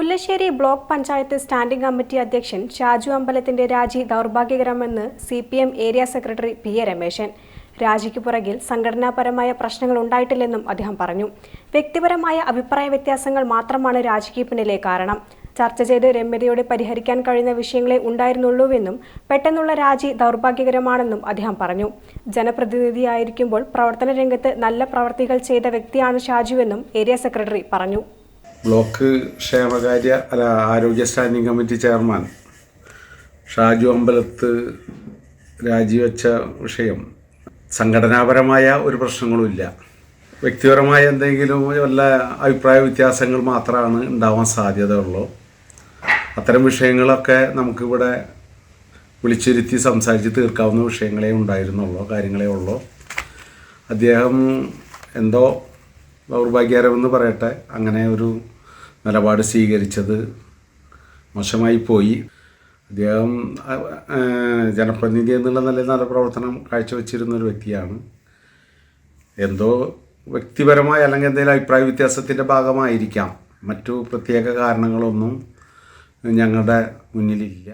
Mullassery block panchayat standing committee അധ്യക്ഷൻ ഷാജു അമ്പലത്തിന്റെ രാജി ദൗർഭാഗ്യകരമെന്ന് C P M area secretary P A Rameshan. രാജിക്ക് പുറകിൽ സംഘടനാപരമായ പ്രശ്നങ്ങൾ ഉണ്ടായിട്ടില്ലെന്നും അദ്ദേഹം പറഞ്ഞു. വ്യക്തിപരമായ അഭിപ്രായ വ്യത്യാസങ്ങൾ മാത്രമാണ് രാജിക്ക് പിന്നിലെ കാരണം. ചർച്ച ചെയ്ത് രമ്യതയോടെ പരിഹരിക്കാൻ കഴിയുന്ന വിഷയങ്ങളെ ഉണ്ടായിരുന്നുള്ളൂവെന്നും പെട്ടെന്നുള്ള രാജി ദൗർഭാഗ്യകരമാണെന്നും അദ്ദേഹം പറഞ്ഞു. ജനപ്രതിനിധിയായിരിക്കുമ്പോൾ പ്രവർത്തന രംഗത്ത് നല്ല പ്രവർത്തികൾ ചെയ്ത വ്യക്തിയാണ് ഷാജുവെന്നും ഏരിയ സെക്രട്ടറി പറഞ്ഞു. ബ്ലോക്ക് ക്ഷേമകാര്യ അല്ല ആരോഗ്യ standing committee chairman Shaju Ambalath രാജിവെച്ച വിഷയം. സംഘടനാപരമായ ഒരു പ്രശ്നങ്ങളുമില്ല. വ്യക്തിപരമായ എന്തെങ്കിലും വല്ല അഭിപ്രായ വ്യത്യാസങ്ങൾ മാത്രമാണ് ഉണ്ടാവാൻ സാധ്യതയുള്ളൂ. അത്തരം വിഷയങ്ങളൊക്കെ നമുക്കിവിടെ വിളിച്ചിരുത്തി സംസാരിച്ച് തീർക്കാവുന്ന വിഷയങ്ങളേ ഉണ്ടായിരുന്നുള്ളൂ കാര്യങ്ങളേ ഉള്ളൂ. അദ്ദേഹം എന്തോ ദൗർഭാഗ്യകരമെന്ന് പറയട്ടെ. അങ്ങനെ ഒരു നിലപാട് സ്വീകരിച്ചത് മോശമായി പോയി. അദ്ദേഹം ജനപ്രതിനിധി എന്നുള്ള നല്ല നല്ല പ്രവർത്തനം കാഴ്ചവെച്ചിരുന്ന ഒരു വ്യക്തിയാണ്. എന്തോ വ്യക്തിപരമായ അല്ലെങ്കിൽ എന്തെങ്കിലും അഭിപ്രായ വ്യത്യാസത്തിന്റെ ഭാഗമായിരിക്കാം. മറ്റു പ്രത്യേക കാരണങ്ങളൊന്നും ഞങ്ങളുടെ മുന്നിലില്ല.